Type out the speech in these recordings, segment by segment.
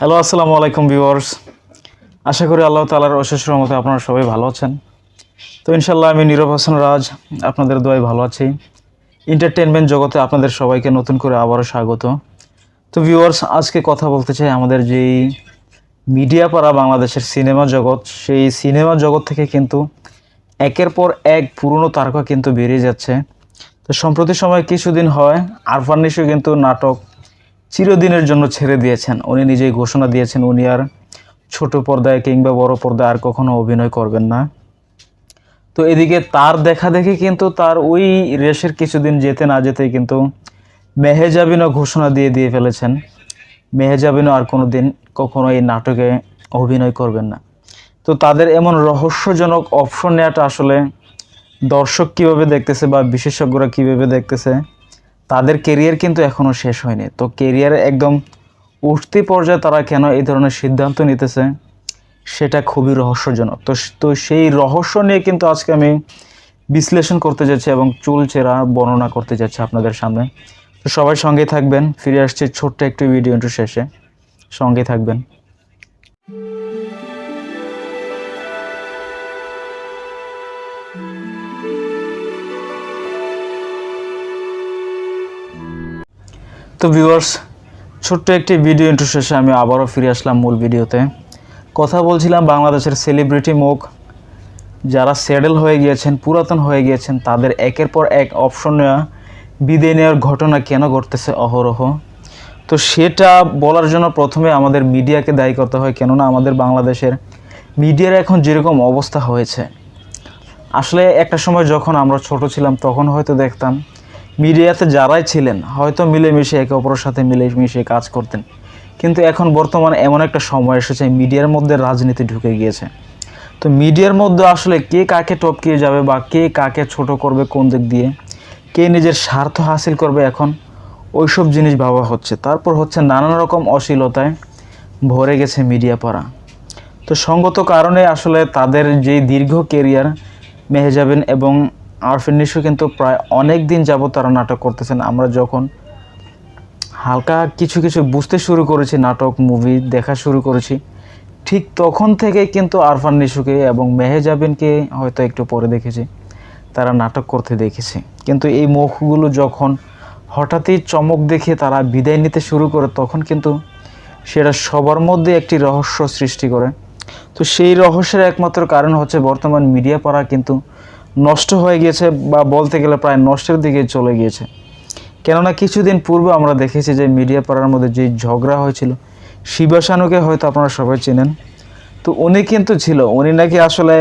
Hello আসসালামু আলাইকুম viewers আশা করি আল্লাহ তালার অশেষ রহমতে আপনারা সবাই ভালো আছেন। তো ইনশাল্লাহ আমি নীরব হাসান রাজ, আপনাদের দোয়াই ভালো আছি। এন্টারটেনমেন্ট জগতে আপনাদের সবাইকে নতুন করে আবারও স্বাগত। তো ভিউয়ার্স আজকে কথা বলতে চাই আমাদের যেই মিডিয়া পাড়া বাংলাদেশের সিনেমা জগৎ, সেই সিনেমা জগৎ থেকে কিন্তু একের পর এক পুরনো তারকা কিন্তু বেরিয়ে যাচ্ছে। তো সম্প্রতি সময় কিছুদিন হয়, আরফান নিশো কিন্তু নাটক চিরদিনের জন্য ছেড়ে দিয়েছেন। উনি নিজেই ঘোষণা দিয়েছেন, উনি আর ছোট পর্দায় কিংবা বড় পর্দায় আর কখনো অভিনয় করবেন না। তো এদিকে তার দেখা দেখে কিন্তু তার ওই রেসের কিছুদিন যেতে না যেতে কিন্তু মেহেজাবিনও ঘোষণা দিয়ে দিয়ে ফেলেছেন। মেহেজাবিনও আর কোনো দিন কখনো এই নাটকে অভিনয় করবেন না। তো তাদের এমন রহস্যজনক অপশন নেওয়াটা আসলে দর্শক কীভাবে দেখতেছে বা বিশেষজ্ঞরা কীভাবে দেখতেছে তাদের কেরিয়ার কিন্তু এখনও শেষ হয়নি। তো কেরিয়ারে একদম উঠতি পর্যায়ে তারা কেন এই ধরনের সিদ্ধান্ত নিতেছে, সেটা খুবই রহস্যজনক। তো তো সেই রহস্য নিয়ে কিন্তু আজকে আমি বিশ্লেষণ করতে যাচ্ছি এবং চুল চেরা বর্ণনা করতে যাচ্ছি আপনাদের সামনে। তো সবাই সঙ্গেই থাকবেন, ফিরে আসছে ছোট্ট একটি ভিডিও শেষে। সঙ্গেই থাকবেন। তো ভিউয়ার্স, ছোট্ট একটি ভিডিও ইন্টু শেষে আমি আবারও ফিরে আসলাম মূল ভিডিওতে কথা বলছিলাম বাংলাদেশের সেলিব্রিটি মুখ। যারা সেটেল হয়ে গিয়েছেন, পুরাতন হয়ে গিয়েছেন, তাদের একের পর এক অপশন নেওয়া, বিদায় নেওয়ার ঘটনা কেন ঘটতেছে অহরহ? তো সেটা বলার জন্য প্রথমে আমাদের মিডিয়াকে দায়ী করতে হয়, কেননা আমাদের বাংলাদেশের মিডিয়ার এখন যেরকম অবস্থা হয়েছে। আসলে একটা সময় যখন আমরা ছোট ছিলাম, তখন হয়তো দেখতাম মিডিয়াতে যারাই ছিলেন, হয়তো মিলেমিশে একে অপরের সাথে মিলেমিশে কাজ করতেন। কিন্তু এখন বর্তমানে এমন একটা সময় এসেছে, মিডিয়ার মধ্যে রাজনীতি ঢুকে গিয়েছে। তো মিডিয়ার মধ্যে আসলে কে কাকে টপকিয়ে যাবে বা কে কাকে ছোট করবে কোন দিক দিয়ে, কে নিজের স্বার্থ হাসিল করবে এখন, ওইসব জিনিস ভাবা হচ্ছে। তারপর হচ্ছে নানান রকম অশ্লীলতায় ভরে গেছে মিডিয়া পাড়া। তো সঙ্গত কারণে আসলে তাদের যেই দীর্ঘ কেরিয়ার মেহেজাবিন এবং আরফিন কিন্তু প্রায় অনেক দিন যাবত তারা নাটক করতেছেন। আমরা যখন হালকা কিছু কিছু বুঝতে শুরু করেছি, নাটক মুভি দেখা শুরু করেছি, ঠিক তখন থেকে কিন্তু আরফান নিশুকে এবং মেহেজাবিনকে হয়তো একটু পরে দেখেছি, তারা নাটক করতে দেখেছি। কিন্তু এই মুখগুলো যখন হঠাৎই চমক দেখে তারা বিদায় নিতে শুরু করে, তখন কিন্তু সেটা সবার মধ্যে একটি রহস্য সৃষ্টি করে। তো সেই রহস্যের একমাত্র কারণ হচ্ছে বর্তমান মিডিয়া পাড়া কিন্তু নষ্ট হয়ে গিয়েছে বা বলতে গেলে প্রায় নষ্টের দিকে চলে গিয়েছে। কেননা কিছুদিন পূর্বে আমরা দেখেছি যে মিডিয়া পাড়ার মধ্যে যে ঝগড়া হয়েছিল শিবাসানুকে হয়তো আপনারা সবাই চেনেন। তো উনি কিন্তু ছিল, উনি নাকি আসলে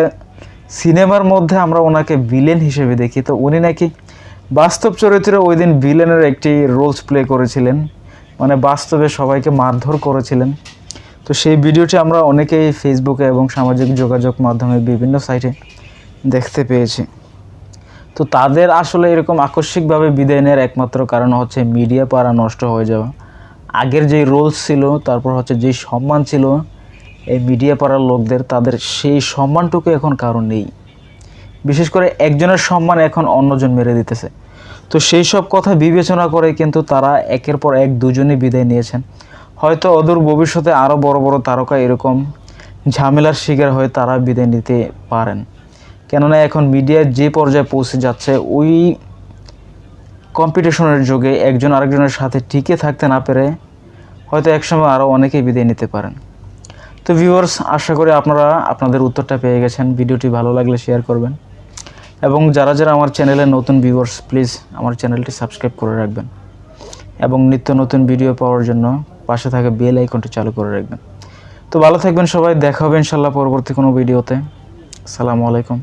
সিনেমার মধ্যে আমরা ওনাকে ভিলেন হিসেবে দেখি। তো উনি নাকি বাস্তব চরিত্রে ওই দিন ভিলেনের একটি রোলস প্লে করেছিলেন মানে বাস্তবে সবাইকে মারধর করেছিলেন। তো সেই ভিডিওটি আমরা অনেকেই ফেসবুকে এবং সামাজিক যোগাযোগ মাধ্যমে বিভিন্ন সাইটে দেখতে পেয়েছি। তো তাদের আসলে এরকম আকস্মিকভাবে বিদায় নেওয়ার একমাত্র কারণ হচ্ছে মিডিয়া পাড়া নষ্ট হয়ে যাওয়া। আগের যেই রোলস ছিল, তারপর হচ্ছে যেই সম্মান ছিল, এই মিডিয়া পাড়ার লোকদের, তাদের সেই সম্মানটুকু এখন কারণ নেই। বিশেষ করে একজনের সম্মান এখন অন্যজন মেরে দিতেছে। তো সেই সব কথা বিবেচনা করে কিন্তু তারা একের পর এক দুজনই বিদায় নিয়েছেন। হয়তো অদূর ভবিষ্যতে আরও বড় বড় তারকা এরকম ঝামেলার শিকার হয়ে তারা বিদায় নিতে পারেন। কেননা এখন মিডিয়া যে পর্যায়ে পৌঁছে যাচ্ছে, ওই কম্পিটিশনের যুগে একজন আরেকজনের সাথে টিকে থাকতে না পেরে হয়তো একসময় আরও অনেকেই বিদায় নিতে পারেন। তো ভিউয়ার্স আশা করি আপনারা আপনাদের উত্তরটা পেয়ে গেছেন। ভিডিওটি ভালো লাগলে শেয়ার করবেন। এবং যারা যারা আমার চ্যানেলে নতুন ভিউয়ার্স প্লিজ আমার চ্যানেলটি সাবস্ক্রাইব করে রাখবেন। এবং নিত্য নতুন ভিডিও পাওয়ার জন্য পাশে থাকা বেল আইকনটি চালু করে রাখবেন। তো ভালো থাকবেন সবাই। দেখা হবে ইনশাল্লাহ পরবর্তী কোনো ভিডিওতে আসসালামু আলাইকুম।